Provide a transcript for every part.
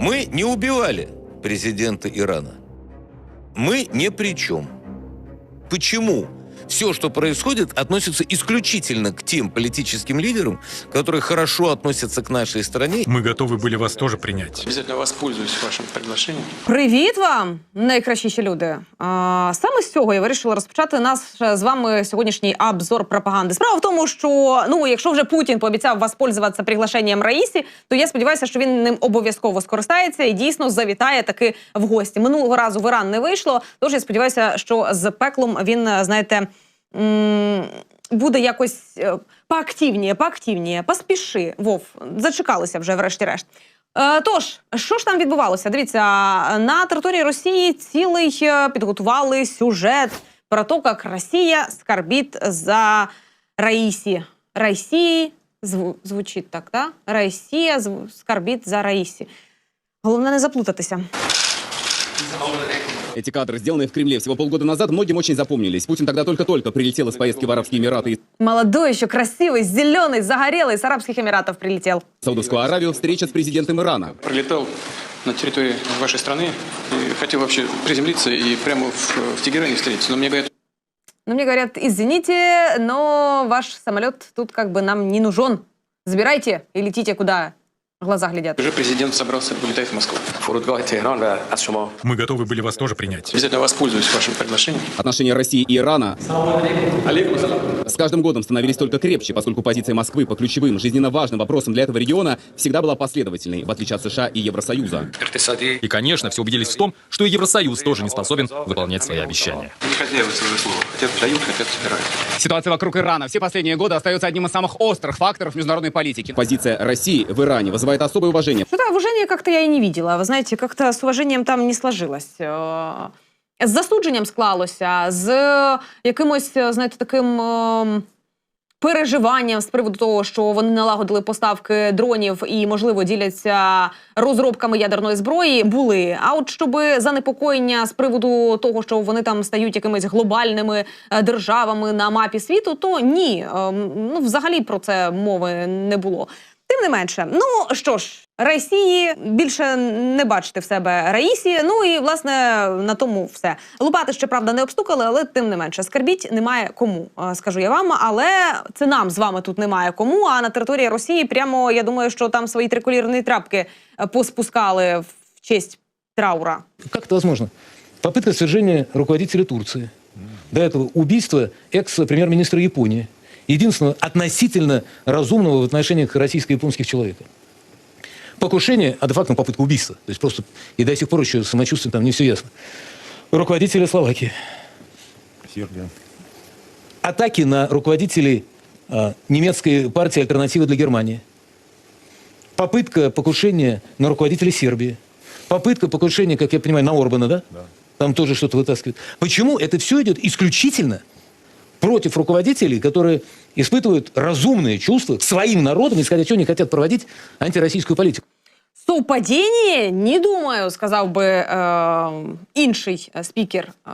Мы не убивали президента Ирана. Мы ни при чем. Почему? Все, что происходит, относится исключительно к тем политическим лидерам, которые хорошо относятся к нашей стране. Мы готовы были вас тоже принять. Обязательно воспользуюсь вашим приглашением. Привіт вам, найкращіші люди. А, саме з цього я вирішила розпочати наш е, з вами сьогоднішній обзор пропаганди. Справа в тому, що ну, якщо вже Путін пообіцяв воспользуватися приглашенням Раїсі, то я сподіваюся, що він ним обов'язково скористається і дійсно завітає таки в гості. Минулого разу в Іран не вийшло. Тож я сподіваюся, що з пеклом він, е, знаєте. Буде якось е, поактивніє, поактивніє, поспіши. Вов, зачекалися вже, врешті-решт. Е, Тож, що ж там відбувалося? Дивіться, на території Росії цілий е, підготували сюжет про те, як Росія скарбить за Раїсі. Росії зву- звучить так, так? Росія зв- скарбить за Раїсі. Головне не заплутатися. Эти кадры, сделанные в Кремле всего полгода назад, многим очень запомнились. Путин тогда только-только прилетел из поездки в Арабские Эмираты и Молодой, еще красивый, зеленый, загорелый, с Арабских Эмиратов прилетел. Саудовскую Аравию встреча с президентом Ирана. Пролетал на территории вашей страны и хотел вообще приземлиться и прямо в, в Тегеране встретиться. Но мне говорят, Но мне говорят, извините, но ваш самолет тут как бы нам не нужен. Забирайте и летите куда глаза глядят. Уже президент собрался, улетает в Москву. Мы готовы были вас тоже принять. Обязательно воспользуюсь вашим приглашением. Отношения России и Ирана с каждым годом становились только крепче, поскольку позиция Москвы по ключевым, жизненно важным вопросам для этого региона всегда была последовательной, в отличие от США и Евросоюза. И, конечно, все убедились в том, что и Евросоюз тоже не способен выполнять свои обещания. Не хозяева своего слова. Хотят дают, хотят собирают. Ситуация вокруг Ирана все последние годы остается одним из самых острых факторов международной политики. Позиция России в Иране возвращается вызывает особое уважение. Что-то уважение как-то я и не видела. Вы знаете, как-то с уважением там не сложилось. Е, З засудженням склалося, з якимось, е, знаєте, таким ем, переживанням з приводу того, що вони налагодили поставки дронів і, можливо, діляться розробками ядерної зброї, були. А от щоб занепокоєння з приводу того, що вони там стають якимись глобальними е, державами на мапі світу, то ні. Ем, Ну, взагалі про це мови не було. Тим не менше, ну що ж, Росії більше не бачити в себе Раїсі. Ну і власне на тому все. Лопати ще правда не обстукали, але тим не менше, скарбіть немає кому, е, скажу я вам. Але це нам з вами тут немає кому. А на території Росії прямо я думаю, що там свої триколірні трапки е, поспускали в честь траура. Как это возможно? Попытка свержения руководителя Турции. До этого убийство экс-премьер-министра Японии. Единственного относительно разумного в отношениях российско-японских человека. Покушение, а де-факто попытка убийства. То есть просто и до сих пор еще самочувствие там не все ясно. Руководителя Словакии. Атаки на руководителей а, немецкой партии «Альтернатива для Германии». Попытка покушения на руководителя Сербии. Попытка покушения, как я понимаю, на Орбана, да? Там тоже что-то вытаскивают. Почему это все идет исключительно против руководителей, которые испытывают разумные чувства к своим народам, исходя из чего не хотят проводить антироссийскую политику? Совпадіння? Не думаю, сказав би е, інший е, спікер е,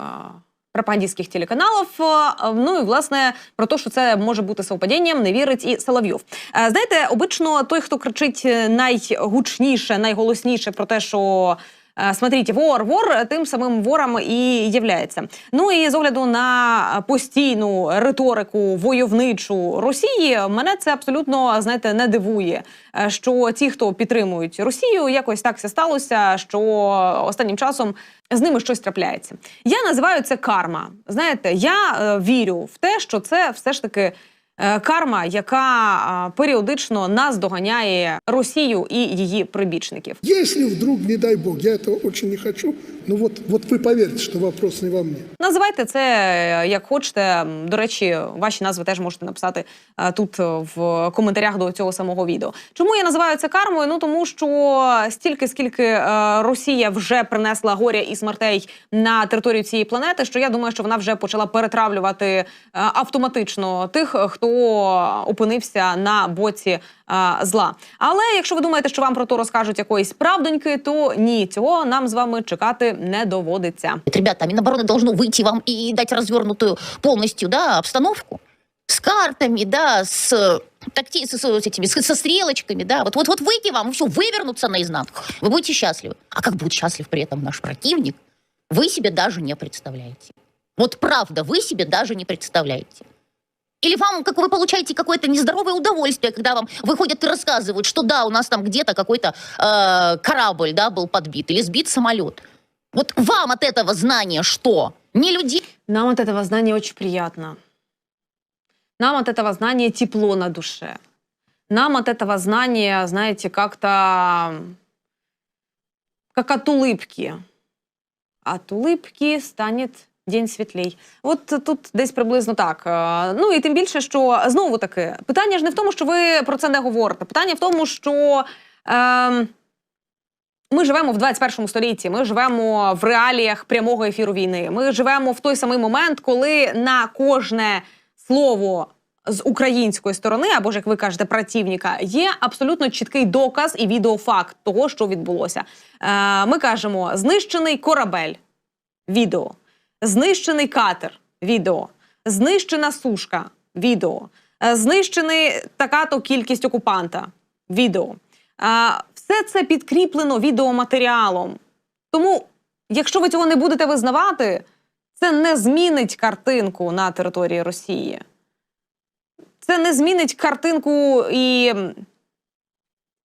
пропагандистських телеканалів. Е, ну і власне про те, що це може бути совпадінням, не вірить і Соловйов. Е, знаєте, обично той, хто кричить найгучніше, найголосніше про те, що. е, Смотрите, вор, вор тим самим вором і являється. Ну і з огляду на постійну риторику войовничу Росії, мене це абсолютно знаєте не дивує. е, Що ті, хто підтримують Росію, якось так все сталося, що останнім часом з ними щось трапляється. Я називаю це карма. Знаєте, я е, вірю в те, що це все ж таки. Е, Карма, яка періодично нас доганяє Росію і її прибічників. Якщо вдруг, не дай бог, я цього дуже не хочу, но вот, вот вы поверите, что вопрос не во мне. Називайте це як хочете. До речі, ваші назви теж можете написати е, тут е, в коментарях до цього самого відео. Чому я називаю це кармою? Ну тому що стільки, скільки е, Росія вже принесла горя і смертей на територію цієї планети, що я думаю, що вона вже почала перетравлювати автоматично тих, хто опинився на боці е, зла. Але якщо ви думаєте, що вам про то розкажуть якоїсь правдоньки, то ні, цього нам з вами чекати не доводиться. Ребята, Минобороны должно выйти вам и дать развернутую полностью да, обстановку с картами, да, с такти, с, с- с этими, с- со стрелочками, да, вот, вот, вот выйти вам, все, вывернуться наизнанку. Вы будете счастливы. А как будет счастлив при этом наш противник, вы себе даже не представляете. Вот правда, вы себе даже не представляете. Или вам, как вы получаете какое-то нездоровое удовольствие, когда вам выходят и рассказывают, что да, у нас там где-то какой-то э, корабль, да, был подбит или сбит самолет. Вот вам от этого знания что? Не людей, Нам от этого знания очень приятно. Нам от этого знания тепло на душе. Нам от этого знания, знаете, как-то как от улыбки. От улыбки станет день світлій. От тут десь приблизно так. Е, Ну і тим більше, що знову таки питання ж не в тому, що ви про це не говорите. Питання в тому, що. Е, ми живемо в 21 столітті. Ми живемо в реаліях прямого ефіру війни. Ми живемо в той самий момент, коли на кожне слово з української сторони, або ж як ви кажете, працівника, є абсолютно чіткий доказ і відеофакт того, що відбулося. Е, ми кажемо: знищений корабель, відео, знищений катер, відео, знищена сушка, відео, е, знищений така-то кількість окупанта, відео. Е, Все це підкріплено відеоматеріалом. Тому, якщо ви цього не будете визнавати, це не змінить картинку на території Росії. Це не змінить картинку і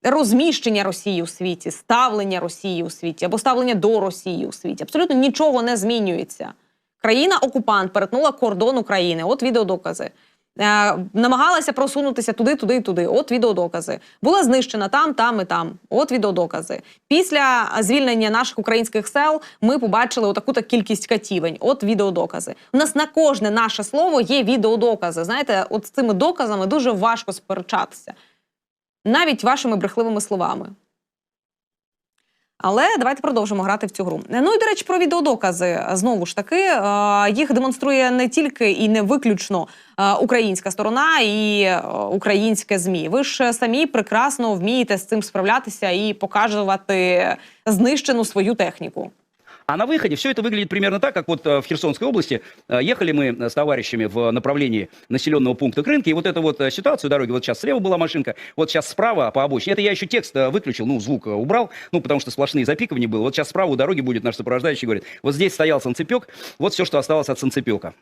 розміщення Росії у світі, ставлення Росії у світі або ставлення до Росії у світі. Абсолютно нічого не змінюється. Країна-окупант перетнула кордон України. От відеодокази. Е, намагалася просунутися туди, туди і туди. От відеодокази. Була знищена там, там і там. От відеодокази. Після звільнення наших українських сел ми побачили отаку та кількість катівень. От відеодокази. У нас на кожне наше слово є відеодокази. Знаєте, от з цими доказами дуже важко сперечатися. Навіть вашими брехливими словами. Але давайте продовжимо грати в цю гру. Ну і до речі, про відеодокази знову ж таки е, їх демонструє не тільки і не виключно е, українська сторона і е, українське змі. Ви ж самі прекрасно вмієте з цим справлятися і показувати знищену свою техніку. А на выходе все это выглядит примерно так, как вот э, в Херсонской области э, ехали мы э, с товарищами в направлении населенного пункта к рынке, и вот эту вот э, ситуацию дороги, вот сейчас слева была машинка, вот сейчас справа по обочине, это я еще текст э, выключил, ну, звук э, убрал, ну, потому что сплошные запикивания было, вот сейчас справа у дороги будет наш сопровождающий, говорит, вот здесь стоял санцепек, вот все, что осталось от санцепека.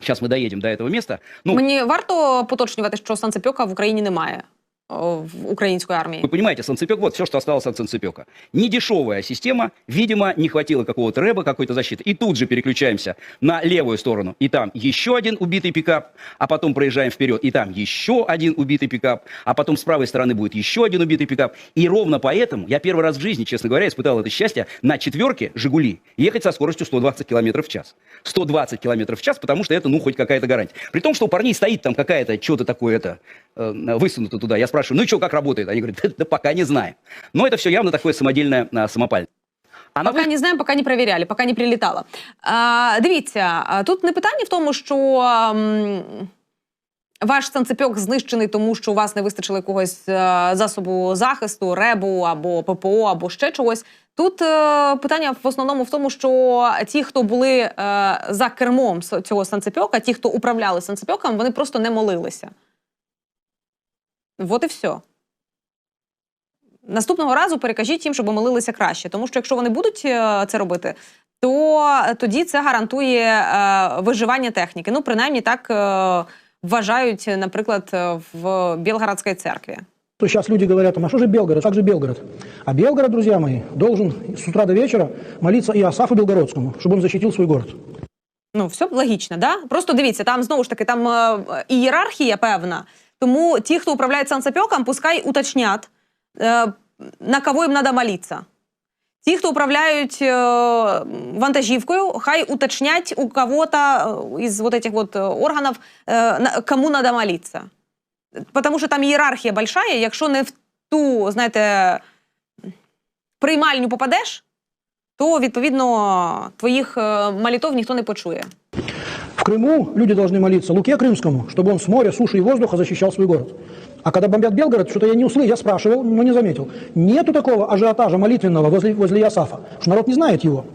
Сейчас мы доедем до этого места. Ну, Мені варто поточнювати, що санцепьока в Україні немає о, в української армії. Вы понимаете, санцепек, вот все, что осталось от санцепека. Недешевая система, видимо, не хватило какого-то рэба, какой-то защиты. И тут же переключаемся на левую сторону. И там еще один убитый пикап, а потом проезжаем вперед. И там еще один убитый пикап, а потом с правой стороны будет еще один убитый пикап. И ровно поэтому я первый раз в жизни, честно говоря, испытал это счастье на четверке «Жигули» ехать со скоростью 120 км в час. 120 км в час, потому что это, ну, хоть какая-то гарантия. При том, что у парней стоит там какая-то, что-то такое это, э, высунуто туда. Я спрашиваю, ну и что, как работает? Они говорят, да, да пока не знаем. Но это все явно такое самодельное а, самопальное. А Поки не знаємо, поки не перевіряли, поки не прилітало. А, дивіться, тут не питання в тому, що м, ваш санцепьок знищений, тому що у вас не вистачило якогось е, засобу захисту, ребу або ППО, або ще чогось. Тут е, питання в основному в тому, що ті, хто були е, за кермом с- цього санцепьока, ті, хто управляли санцепьоком, вони просто не молилися. Вот і все. Наступного разу перекажіть їм, щоб молилися краще. Тому що якщо вони будуть е, це робити, то тоді це гарантує е, виживання техніки. Ну, принаймні так е, вважають, наприклад, в Білгородській церкві. То сейчас люди говорят, а что же Белгород, как же Белгород? А Белгород, друзья мои, должен с утра до вечера молиться и Асафу Белгородскому, чтобы он защитил свой город. Ну, все логічно, да? Просто дивіться, там знову ж таки там е, ієрархія певна. Тому ті, хто управляє санцепьоком, пускай уточнять, е, на кого їм треба молитися. Ті, хто управляють е, вантажівкою, хай уточнять у кого-то е, із вот этих вот органів, кому треба молитися. Тому що там ієрархія большая, якщо не в ту, знаєте, приймальню попадеш, то відповідно твоїх молитов ніхто не почує. В Крыму люди должны молиться Луке Крымскому, чтобы он с моря, суши и воздуха защищал свой город. А когда бомбят Белгород, что-то я не услышал, я спрашивал, но не заметил. Нету такого ажиотажа молитвенного возле, возле Ясафа, что народ не знает его.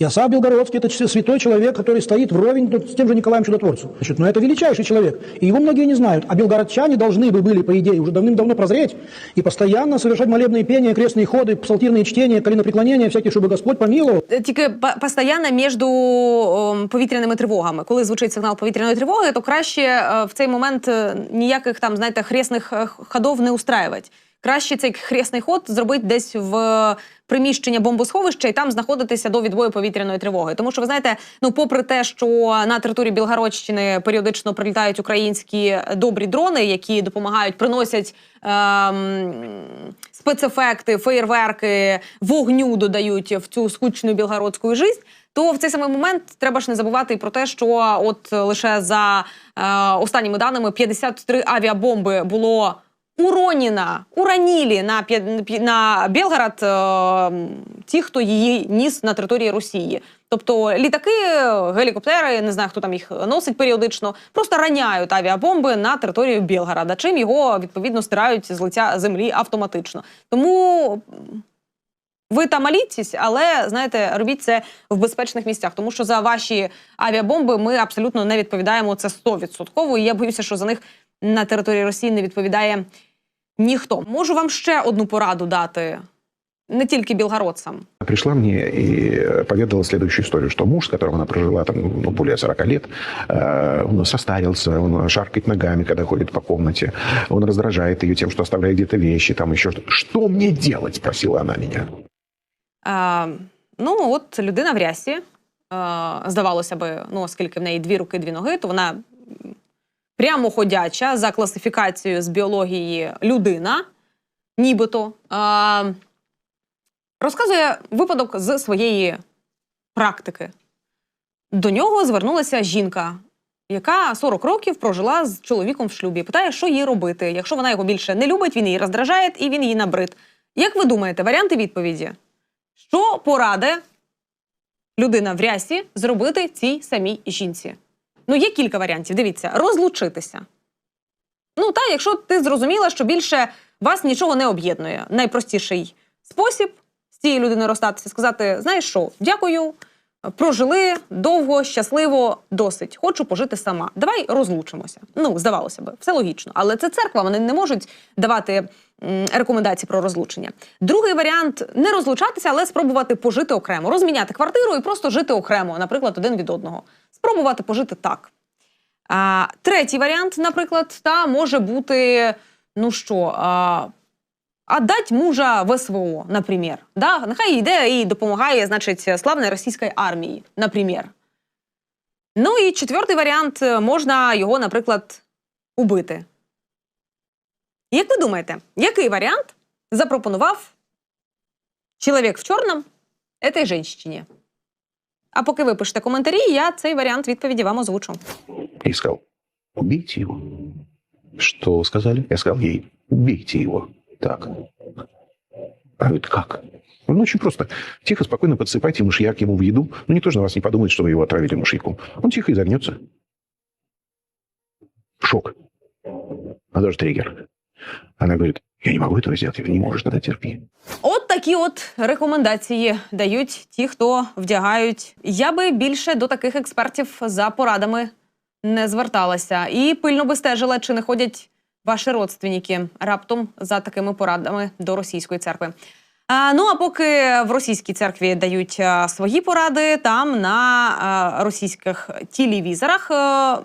Иосаф Белгородский – это ч- святой человек, который стоит вровень с тем же Николаем Чудотворцем. Значит, но это величайший человек, и его многие не знают. А белгородчане должны бы были, по идее, уже давным-давно прозреть и постоянно совершать молебные пения, крестные ходы, псалтирные чтения, коленопреклонения всякие, чтобы Господь помиловал. Е, Тільки па- постійно між ом, повітряними тривогами. Коли звучить сигнал повітряної тривоги, то краще е, в цей момент е, ніяких там, знаєте, хресних е, ходов не устраювати. Краще цей хресний ход зробити десь в приміщення бомбосховища і там знаходитися до відбою повітряної тривоги. Тому що ви знаєте, ну попри те, що на території Білгородщини періодично прилітають українські добрі дрони, які допомагають, приносять ем, спецефекти, феєрверки, вогню додають в цю скучну білгородську жизнь, то в цей самий момент треба ж не забувати і про те, що от лише за е, останніми даними 53 авіабомби було уронена, уранілі на, на Білгород е, ті, хто її ніс на території Росії. Тобто літаки, гелікоптери, не знаю, хто там їх носить періодично, просто раняють авіабомби на територію Білгорода, чим його відповідно стирають з лиця землі автоматично. Тому ви там моліться, але знаєте, робіть це в безпечних місцях, тому що за ваші авіабомби ми абсолютно не відповідаємо це 100%. І я боюся, що за них на території Росії не відповідає ніхто. Можу вам ще одну пораду дати, не тільки білгородцам. Пришла мне и поведала следующую историю, что муж, с которым она прожила там, ну, более 40 лет, э, он состарился, он шаркает ногами, когда ходит по комнате, он раздражает ее тем, что оставляет где-то вещи, там еще что-то. Что мне делать, спросила она меня. Е, ну, от людина в рясі. Е, здавалося би, ну, оскільки в неї дві руки, дві ноги, то вона прямоходяча за класифікацією з біології людина, нібито. Е, розказує випадок з своєї практики. До нього звернулася жінка, яка 40 років прожила з чоловіком в шлюбі. Питає, що їй робити. Якщо вона його більше не любить, він її роздражає і він її набрид. Як ви думаєте, варіанти відповіді? Що пораде людина в рясі зробити цій самій жінці? Ну, є кілька варіантів. Дивіться, розлучитися. Ну, та, якщо ти зрозуміла, що більше вас нічого не об'єднує. Найпростіший спосіб з цією людиною розстатися, сказати: знаєш що, дякую, прожили довго, щасливо, досить. Хочу пожити сама. Давай розлучимося. Ну, здавалося б, все логічно. Але це церква, вони не можуть давати м, рекомендації про розлучення. Другий варіант не розлучатися, але спробувати пожити окремо, розміняти квартиру і просто жити окремо, наприклад, один від одного. Спробувати пожити так. А, третій варіант, наприклад, та може бути: ну що, а, отдать мужа в СВО, наприклад. Да? Нехай йде і допомагає, значить, славної російської армії, наприклад. Ну і четвертий варіант можна його, наприклад, убити. Як ви думаєте, який варіант запропонував чоловік в чорному этой женщині? А поки ви пишете коментарі, я цей варіант відповіді вам озвучу. И сказал, убейте его. Что сказали? Я сказал ей, убейте его. Так. Она говорит, как? Ну, очень просто. Тихо, спокойно подсыпайте мышьяк ему в еду. Ну, никто же на вас не подумает, что вы его отравили мышьяком. Он тихо изогнется. Шок. А даже триггер. Она говорит, я не могу этого сделать. Я говорю, не можешь, тогда терпи. От такі от рекомендації дають ті, хто вдягають. Я би більше до таких експертів за порадами не зверталася і пильно би стежила, чи не ходять ваші родственники раптом за такими порадами до російської церкви. А, ну а поки в російській церкві дають свої поради, там на а, російських телевізорах а,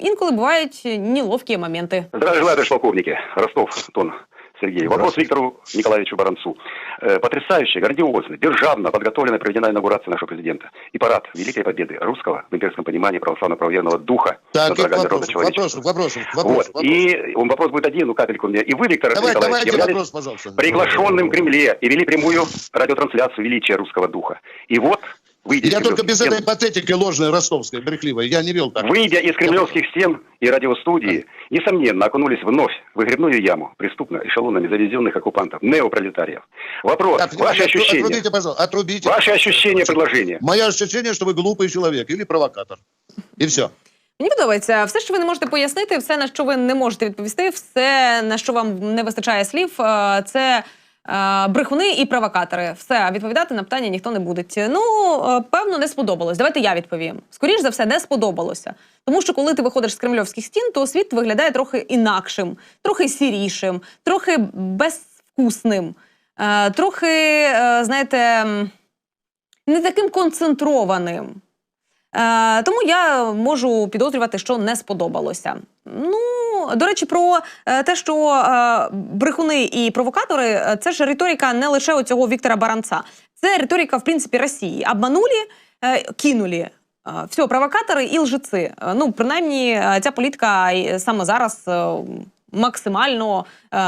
інколи бувають неловкі моменти. Желаю, полковники. Ростов, Тон Сергей. Вопрос Виктору Николаевичу Баранцу. Э, Потрясающе, грандиозно, державно подготовлена проведена инаугурация нашего президента. И парад Великой Победы русского, в имперском понимании, православно-правоверного духа Так, над врагами вопрос, вопрос, вопрос, вопрос, вот. И он, вопрос будет один, ну капельку мне. И вы, Виктор Давай, Николаевич, давайте вопрос, пожалуйста. приглашенным в Кремле и вели прямую радиотрансляцию величия русского духа. И вот, выйдя Я из только без кремлевских этой стен- патетики ложной, ростовской, брехливой. Я не вел так. Выйдя из кремлевских стен и радиостудии, несомненно, окунулись вновь в выгребную яму преступно эшелонами завезенных оккупантов, неопролетариев. Вопрос, Так, ваши отру- ощущения, Отрубите, пожалуйста, отрубите. ваши ощущения, предложения. Мое ощущение, что вы глупый человек или провокатор. И все. Мені подобається все, що ви не можете пояснити, все на що ви не можете відповісти, все на що вам не вистачає слів, е, це Е, брехуни і провокатори. Все, відповідати на питання ніхто не буде. Ну, е, певно, не сподобалось. Давайте я відповім. Скоріш за все, не сподобалося. Тому що коли ти виходиш з кремльовських стін, то світ виглядає трохи інакшим, трохи сірішим, трохи безвкусним, е, трохи, е, знаєте, не таким концентрованим. Е, тому я можу підозрювати, що не сподобалося. Ну, до речі, про е, те, що е, брехуни і провокатори е, це ж риторика не лише оцього Віктора Баранца. Це риторика, в принципі, Росії. Обманули, е, кинули. Е, Все, провокатори і лжеці. Е, Ну, принаймні, ця політика саме зараз максимально е,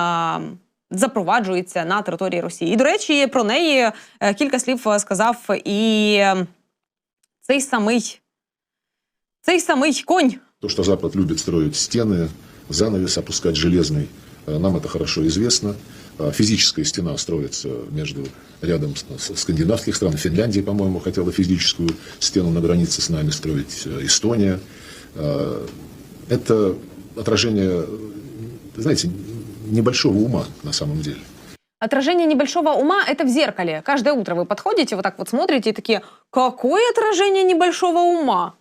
запроваджується на території Росії. І, до речі, про неї кілька слів сказав і цей самий, цей самий конь. То, что Запад любит строить стены, занавес опускать железный, э, нам это хорошо известно. А Физическая стена строится между рядом скандинавских стран. Финляндия, по-моему, хотела физическую стену на границе с нами строить. э, Эстония. А, Это отражение, э, знаете, небольшого ума на самом деле. Отражение небольшого ума – это в зеркале. Каждое утро вы подходите, вот так вот смотрите и такие, какое отражение небольшого ума?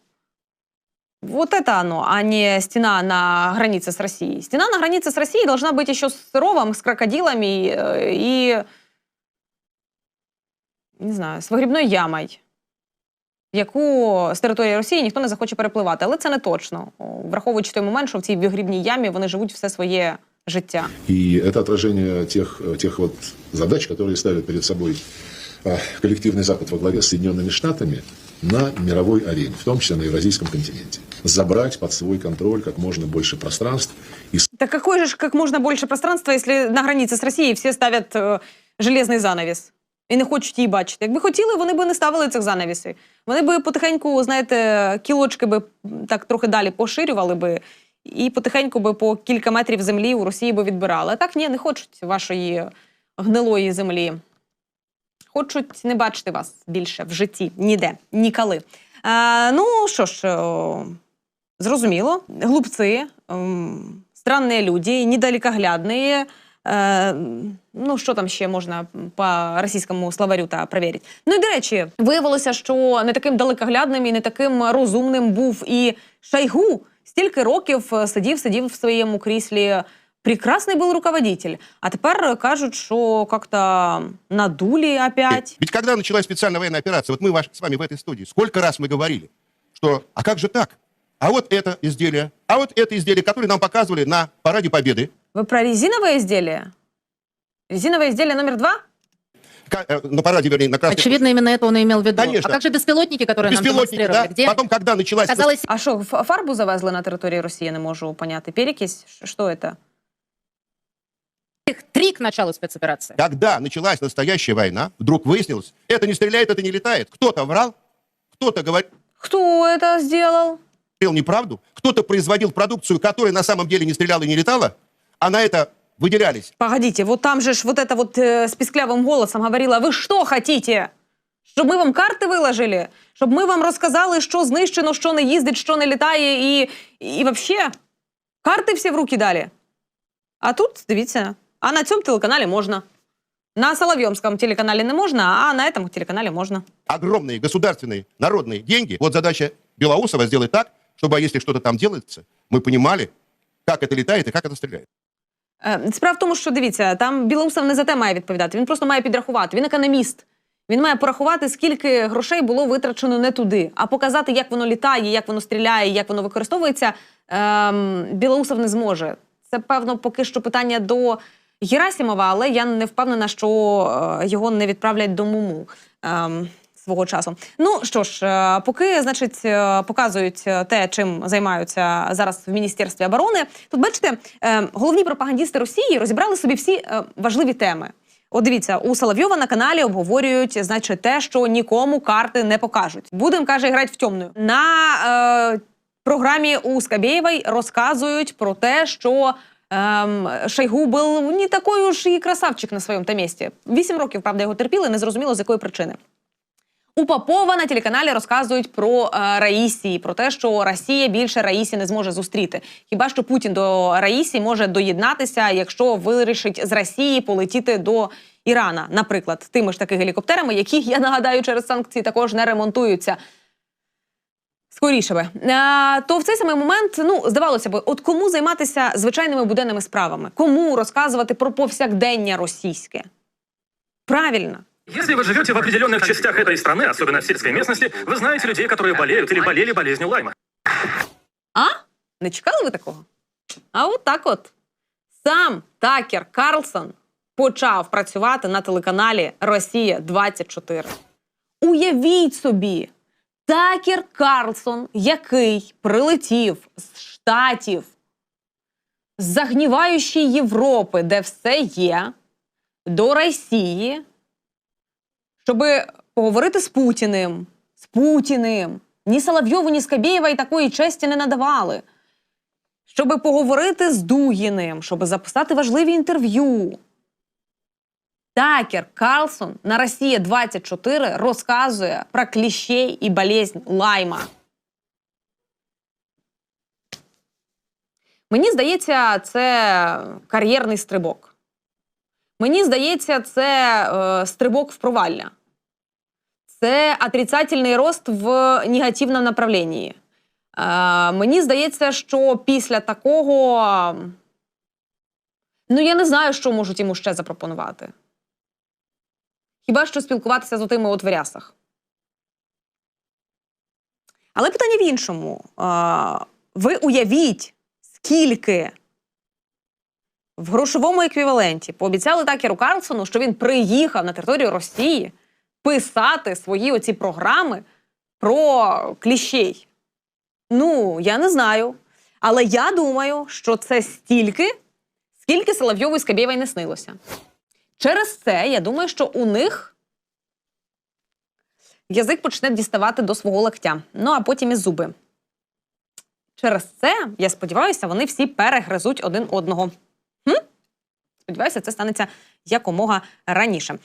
Вот это оно, а не стена на границе с Россией. Стена на границе с Россией должна быть еще с ровом, с крокодилами э, и, не знаю, з вигрібною ямою, яку з території Росії ніхто не захоче перепливати. Але це не точно, О, враховуючи той момент, що в цій вигрібній ямі вони живуть все своє життя. И это отражение тех, э, тех вот задач, которые ставит перед собой э, коллективный Запад во главе с Соединенными Штатами на мировой арене, в том числе на Евразийском континенте. Забрать под свой контроль как можно больше пространств и Так какое же ж как можно больше пространства, если на границі з Росією всі ставлять е, железний занавіс і не хочуть її бачити? Якби хотіли, вони би не ставили цих занавісів. Вони би потихеньку, знаєте, кілочки би м, так трохи далі поширювали би і потихеньку би по кілька метрів землі у Росії би відбирали. А так ні, не хочуть вашої гнилої землі. Хочуть не бачити вас більше в житті ніде, ніколи. Е, ну що ж, о, зрозуміло, глупці, ем, странні люди, недалекоглядні. Е, ну, що там ще можна по російському словарю та перевірити. Ну і до речі, виявилося, що не таким далекоглядним і не таким розумним був і Шойгу. Стільки років е, сидів, сидів в своєму кріслі. Прекрасний був руководитель. А тепер кажуть, що як-то надули опять. Ведь когда началась специальная военная операция, вот мы ваш- с вами в этой студии, сколько раз мы говорили, что а как же так? А вот это изделие, а вот это изделие, которое нам показывали на Параде Победы, Вы про резиновое изделие? Резиновое изделие номер два? ка- э, на параде, вернее, на Красной Очевидно, именно это он и имел в виду. Конечно. А как же беспилотники, которые нам Беспилотники, демонстрировали? да. Где? Потом, когда началась... Оказалось, А що, ф- фарбу завезли на території Росії, не можу поняти. Перекись? Ш- Що це? их три к началу спецоперации. Когда началась настоящая война, вдруг выяснилось, это не стреляет, это не летает. Кто-то врал, кто-то говорил Хто це зробив? неправду, кто-то производил продукцию, которая на самом деле не стреляла и не летала, а на это выделялись Погодите, вот там же ж вот это вот э, с писклявым голосом говорила, ви що хотите? Щоб ми вам карти виложили? Щоб ми вам розказали, що знищено, що не їздить, що не літає і, і вообще карти всі в руки дали. А тут, дивіться, а на цьому телеканалі можна. На Соловйомському телеканалі не можна, а на цьому телеканалі можна. огромные государственные народные деньги. Вот задача Белоусова сделать так, чтобы если что-то там делается, мы понимали, как это летает и как это стреляет. Е, Справа в тому, що дивіться, там Білоусов не за те має відповідати. Він просто має підрахувати. Він економіст. Він має порахувати, скільки грошей було витрачено не туди, а показати, як воно літає, як воно стріляє, як воно використовується. Ем, Білоусов не зможе. Це певно поки що питання до Герасимова, але я не впевнена, що е, його не відправлять до Муму. Ем, Свого часу. Ну що ж, е, поки значить е, показують е, те, чим займаються зараз в міністерстві оборони. Тут бачите, головні пропагандісти Росії розібрали собі всі важливі теми. От дивіться, у Соловйова на каналі обговорюють, значить, те, що нікому карти не покажуть. Будемо каже, грати в темну. На е, програмі у Скабєєвої розказують про те, що ем, Шойгу був не такий уж і красавчик на своєму та місці. Вісім років, правда, його терпіли, не зрозуміло з якої причини. У Попова на телеканалі розказують про е, Раїсі, про те, що Росія більше Раїсі не зможе зустріти. Хіба що Путін до Раїсі може доєднатися, якщо вирішить з Росії полетіти до Ірана, наприклад, тими ж таки гелікоптерами, які я нагадаю через санкції також не ремонтуються. Скоріше би. А, то в цей самий момент, ну, здавалося б, от кому займатися звичайними буденними справами? Кому розказувати про повсякдення російське? Правильно. Если вы живете в определенных частях этой страны, особенно в сельской местности, вы знаете людей, которые болеют или болели болезнью Лайма. А? Не чекали ви такого? А от так от. Сам Такер Карлсон почав працювати на телеканалі Росія 24. Уявіть собі, Такер Карлсон, який прилетів з Штатів, з загніваючої Європи, де все є, до Росії, щоб поговорити з Путіним. З Путіним. Ні Соловйову, ні Скабєєва і такої честі не надавали. Щоб поговорити з Дугіним, щоб записати важливі інтерв'ю. Такер Карлсон на Росія 24 розказує про кліщей і болезнь лайма. Мені здається, це кар'єрний стрибок. Мені здається, це е, стрибок в провалля. Це отрицательний рост в негативному направленні. Е, мені здається, що після такого. Ну, я не знаю, що можуть йому ще запропонувати. Хіба що спілкуватися з отими от в рясах. Але питання в іншому. Е, ви уявіть, скільки в грошовому еквіваленті пообіцяли Такеру Карлсону, що він приїхав на територію Росії писати свої оці програми про кліщей. Ну, я не знаю. Але я думаю, що це стільки, скільки Соловйову і Скабєєвій не снилося. Через це я думаю, що у них язик почне діставати до свого локтя, ну а потім і зуби. Через це, я сподіваюся, вони всі перегризуть один одного. Хм? Сподіваюся, це станеться якомога раніше.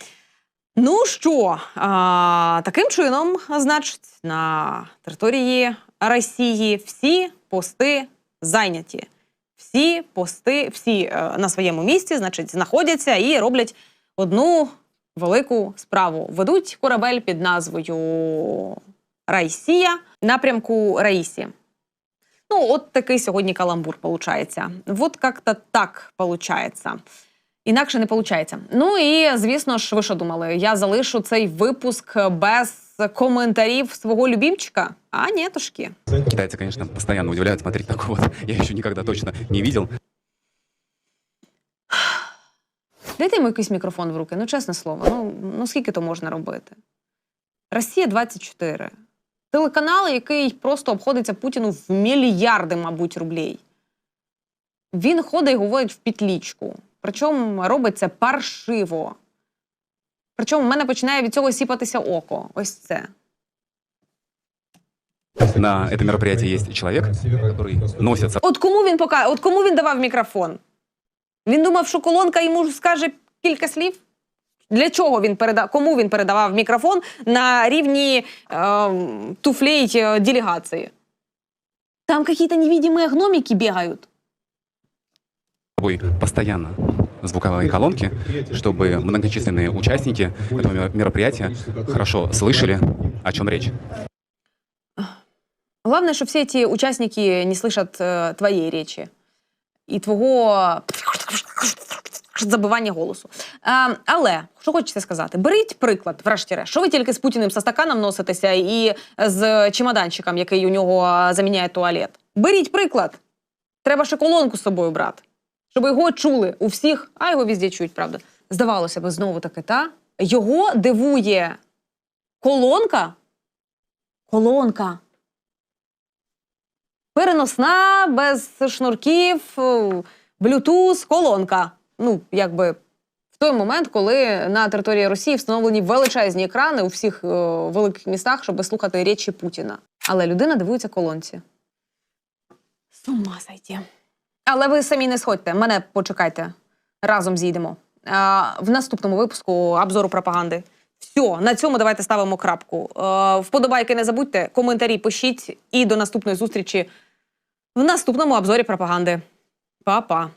Ну що, а, таким чином, значить, на території Росії всі пости зайняті. Всі пости, всі е, на своєму місці, значить, знаходяться і роблять одну велику справу. Ведуть корабель під назвою Райсія напрямку Раїсі. Ну, от такий сьогодні каламбур получається. Вот как-то так получається. Інакше не виходить. Ну і звісно ж, ви що думали? Я залишу цей випуск без коментарів свого любімчика? А ні, тошки. Китайцы, конечно, постоянно удивляют смотреть такого. Я еще никогда точно не видел. Дайте йому якийсь мікрофон в руки, ну чесне слово. Ну, ну скільки то можна робити? Росія 24. Телеканал, який просто обходиться Путіну в мільярди, мабуть, рублей. Він ходить і говорить в петлічку. Причому робить це паршиво. Причому в мене починає від цього сіпатися око. Ось це. На это мероприятие есть человек, который носится От кому він пока... От кому він давав мікрофон? Він думав, що колонка йому скаже кілька слів. Для чого він передав, кому він передавав мікрофон на рівні е, туфлей е, делегації? Там какие-то невидимые гномики бегают. собой постоянно звуковые колонки, чтобы многочисленные участники этого мер- мероприятия хорошо слышали, о чем речь. Главное, что все эти участники не слышат э, твоей речи і твого забивання голосу. Е, але що хочеться сказати, беріть приклад, врешті-решт, що ви тільки з Путіним со стаканом носитеся і з чемоданчиком, який у нього заміняє туалет. Беріть приклад. Треба ще колонку з собою брати, щоб його чули у всіх, а його везде чують, правда. Здавалося б, знову таки, та його дивує колонка. Колонка. Переносна, без шнурків, Bluetooth, колонка. Ну, якби в той момент, коли на території Росії встановлені величезні екрани у всіх е, великих містах, щоб слухати речі Путіна. Але людина дивується колонці. З ума зайти. Але ви самі не сходьте, мене почекайте. Разом зійдемо. А, в наступному випуску обзору пропаганди. Все, на цьому давайте ставимо крапку. Е, вподобайки не забудьте, коментарі пишіть і до наступної зустрічі в наступному обзорі пропаганди. Па-па.